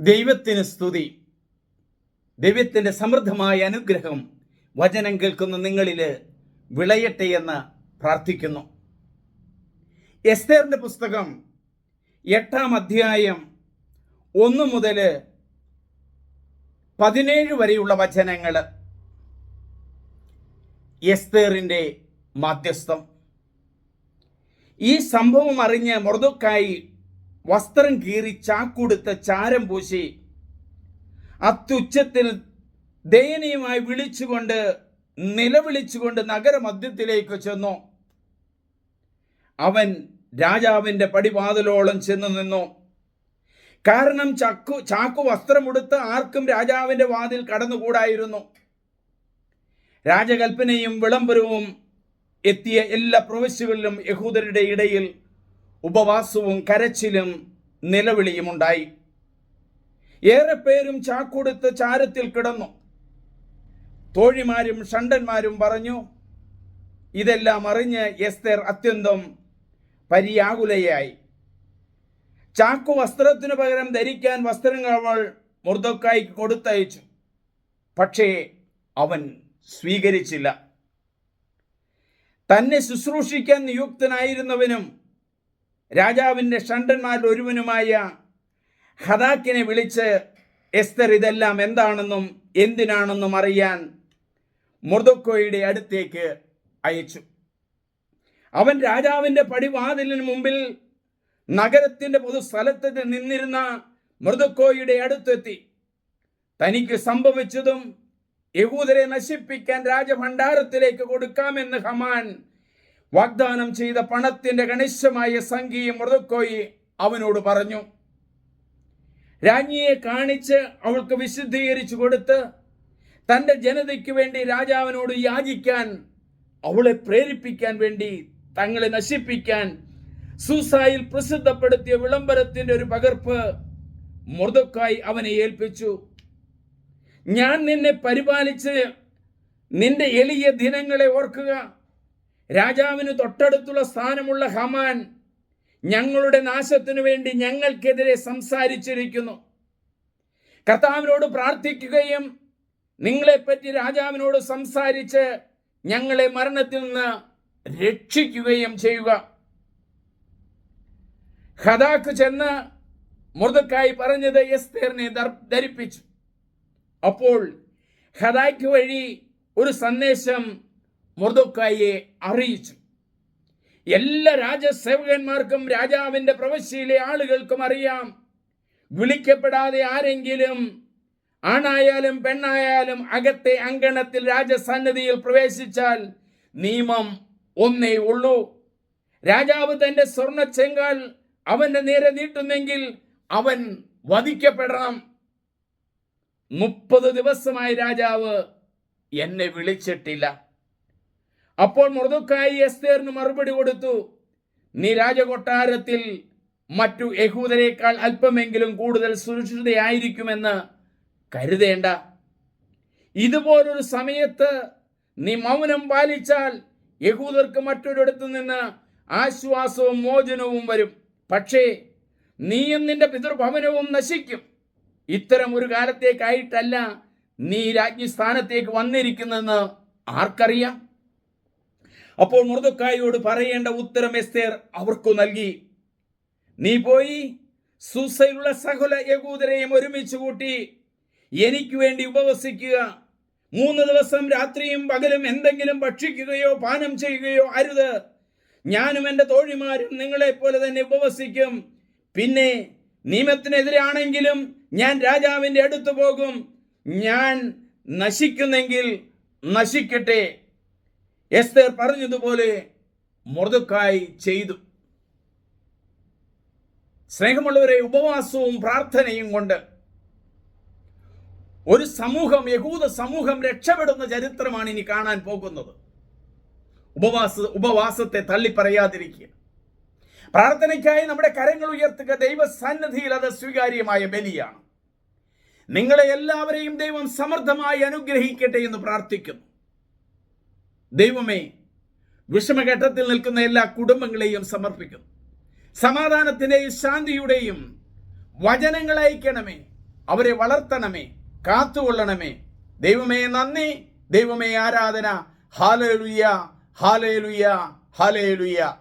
ദൈവത്തിന് സ്തുതി. ദൈവത്തിന്റെ സമൃദ്ധമായ അനുഗ്രഹം വചനം കേൾക്കുന്ന നിങ്ങളിൽ വിളയട്ടെ എന്ന് പ്രാർത്ഥിക്കുന്നു. എസ്തേറിന്റെ പുസ്തകം എട്ടാം അധ്യായം ഒന്ന് മുതൽ പതിനേഴ് വരെയുള്ള വചനങ്ങൾ എസ്തേറിന്റെ മാധ്യസ്ഥം. ഈ സംഭവം അറിഞ്ഞ് മൊർദുക്കായി വസ്ത്രം കീറി ചാക്കുടുത്ത ചാരം പൂശി അത്യുച്ചത്തിൽ ദയനീയമായി വിളിച്ചുകൊണ്ട് നിലവിളിച്ചുകൊണ്ട് നഗരമധ്യത്തിലേക്ക് ചെന്നു. അവൻ രാജാവിന്റെ പടിവാതിലോളം ചെന്നു നിന്നു. കാരണം ചക്കു ചാക്കു വസ്ത്രമുടുത്ത് ആർക്കും രാജാവിന്റെ വാതിൽ കടന്നുകൂടായിരുന്നു. രാജകൽപ്പനയും വിളംബരവും എത്തിയ എല്ലാ പ്രവശ്യകളിലും യഹൂദരുടെ ഇടയിൽ ഉപവാസവും കരച്ചിലും നിലവിളിയും ഉണ്ടായി. ഏറെ പേരും ചാക്കൊടുത്ത് ചാരത്തിൽ കിടന്നു. തോഴിമാരും ഷണ്ടന്മാരും പറഞ്ഞു ഇതെല്ലാം അറിഞ്ഞ് എസ്തേർ അത്യന്തം പരിയാകുലയായി. ചാക്കു വസ്ത്രത്തിനു പകരം ധരിക്കാൻ വസ്ത്രങ്ങൾ അവൾ മുർദക്കായിക്ക് കൊടുത്തയച്ചു. പക്ഷേ അവൻ സ്വീകരിച്ചില്ല. തന്നെ ശുശ്രൂഷിക്കാൻ നിയുക്തനായിരുന്നവനും രാജാവിന്റെ ഷണ്ടന്മാരിൽ ഒരുവനുമായ ഹദാക്കിനെ വിളിച്ച് എസ്തർ ഇതെല്ലാം എന്താണെന്നും എന്തിനാണെന്നും അറിയാൻ മുർദക്കോയുടെ അടുത്തേക്ക് അയച്ചു. അവൻ രാജാവിന്റെ പടിവാതിലിന് മുമ്പിൽ നഗരത്തിന്റെ പൊതുസ്ഥലത്ത് നിന്നിരുന്ന മൃദുക്കോയുടെ അടുത്തെത്തി. തനിക്ക് സംഭവിച്ചതും യഹൂദരെ നശിപ്പിക്കാൻ രാജഭണ്ഡാരത്തിലേക്ക് കൊടുക്കാമെന്ന് ഹമാൻ വാഗ്ദാനം ചെയ്ത പണത്തിന്റെ കണിശമായ സംഖ്യയും മൃദുക്കോയി അവനോട് പറഞ്ഞു രാജ്ഞിയെ കാണിച്ച് അവൾക്ക് വിശുദ്ധീകരിച്ചു കൊടുത്ത് തന്റെ ജനതയ്ക്ക് വേണ്ടി രാജാവിനോട് യാചിക്കാൻ അവളെ പ്രേരിപ്പിക്കാൻ വേണ്ടി തങ്ങളെ നശിപ്പിക്കാൻ സൂസായിൽ പ്രസിദ്ധപ്പെടുത്തിയ വിളംബരത്തിന്റെ ഒരു പകർപ്പ് മൃദുക്കായി അവനെ ഏൽപ്പിച്ചു. ഞാൻ നിന്നെ പരിപാലിച്ച് നിന്റെ എളിയ ദിനങ്ങളെ ഓർക്കുക. രാജാവിന് തൊട്ടടുത്തുള്ള സ്ഥാനമുള്ള ഹമാൻ ഞങ്ങളുടെ നാശത്തിനു വേണ്ടി ഞങ്ങൾക്കെതിരെ സംസാരിച്ചിരിക്കുന്നു. കർത്താവിനോട് പ്രാർത്ഥിക്കുകയും നിങ്ങളെപ്പറ്റി രാജാവിനോട് സംസാരിച്ച് ഞങ്ങളെ മരണത്തിൽ നിന്ന് രക്ഷിക്കുകയും ചെയ്യുക. ഹദാക്ക് ചെന്ന് മൃദുക്കായി പറഞ്ഞത് എസ്തേറിനെ ധരിപ്പിച്ചു. അപ്പോൾ ഹദാക്ക് വഴി ഒരു സന്ദേശം മൃദുക്കായെ അറിയിച്ചു. എല്ലാ രാജസേവകന്മാർക്കും രാജാവിന്റെ പ്രവശ്യയിലെ ആളുകൾക്കും അറിയാം. വിളിക്കപ്പെടാതെ ആരെങ്കിലും ആണായാലും പെണ്ണായാലും അകത്തെ അങ്കണത്തിൽ രാജസന്നിധിയിൽ പ്രവേശിച്ചാൽ നിയമം ഒന്നേ ഉള്ളൂ. രാജാവ് തന്റെ സ്വർണ ചെങ്കാൽ അവന്റെ നേരെ നീട്ടുന്നെങ്കിൽ അവൻ വധിക്കപ്പെടണം. മുപ്പത് ദിവസമായി രാജാവ് എന്നെ വിളിച്ചിട്ടില്ല. അപ്പോൾ മൃദുക്കായി എസ്തേറിന് മറുപടി കൊടുത്തു. നീ രാജകൊട്ടാരത്തിൽ മറ്റു യഹൂദരേക്കാൾ അല്പമെങ്കിലും കൂടുതൽ സുരക്ഷിതയായിരിക്കുമെന്ന് കരുതേണ്ട. ഇതുപോലൊരു സമയത്ത് നീ മൗനം പാലിച്ചാൽ യഹൂദർക്ക് മറ്റൊരിടത്തു നിന്ന് ആശ്വാസവും മോചനവും വരും. പക്ഷേ നീയും നിന്റെ പിതൃഭവനവും നശിക്കും. ഇത്തരം ഒരു കാലത്തേക്കായിട്ടല്ല നീ രാജ്ഞി സ്ഥാനത്തേക്ക് വന്നിരിക്കുന്നെന്ന് ആർക്കറിയാം? അപ്പോൾ മൃദുക്കായോട് പറയേണ്ട ഉത്തരം എസ്തേർ അവർക്കു നൽകി. നീ പോയി സൂസയിലുള്ള സകല യകൂദരെയും ഒരുമിച്ച് കൂട്ടി എനിക്ക് വേണ്ടി ഉപവസിക്കുക. മൂന്ന് ദിവസം രാത്രിയും പകലും എന്തെങ്കിലും ഭക്ഷിക്കുകയോ പാനം ചെയ്യുകയോ അരുത്. ഞാനും എന്റെ തോഴിമാരും നിങ്ങളെ പോലെ തന്നെ ഉപവസിക്കും. പിന്നെ നിയമത്തിനെതിരാണെങ്കിലും ഞാൻ രാജാവിന്റെ അടുത്ത് പോകും. ഞാൻ നശിക്കുന്നെങ്കിൽ നശിക്കട്ടെ. എസ്തേർ പറഞ്ഞതുപോലെ മൃദുക്കായി ചെയ്തു. സ്നേഹമുള്ളവരെ ഉപവാസവും പ്രാർത്ഥനയും കൊണ്ട് ഒരു സമൂഹം യഹൂദ സമൂഹം രക്ഷപ്പെടുന്ന ചരിത്രമാണ് ഇനി കാണാൻ പോകുന്നത്. ഉപവാസ ഉപവാസത്തെ തള്ളിപ്പറയാതിരിക്കുക. പ്രാർത്ഥനയ്ക്കായി നമ്മുടെ കരങ്ങൾ ഉയർത്തുക ദൈവ സന്നദ്ധിയിൽ അത് സ്വീകാര്യമായ ബലിയാണ്. നിങ്ങളെ എല്ലാവരെയും ദൈവം സമൃദ്ധമായി അനുഗ്രഹിക്കട്ടെ എന്ന് പ്രാർത്ഥിക്കുന്നു. ദൈവമേ വിഷമഘട്ടത്തിൽ നിൽക്കുന്ന എല്ലാ കുടുംബങ്ങളെയും സമർപ്പിക്കുന്നു. സമാധാനത്തിന്റെയും ശാന്തിയുടെയും വചനങ്ങൾ അയക്കണമേ. അവരെ വളർത്തണമേ കാത്തുകൊള്ളണമേ. ദൈവമേ നന്ദി. ദൈവമേ ആരാധന. Hallelujah hallelujah hallelujah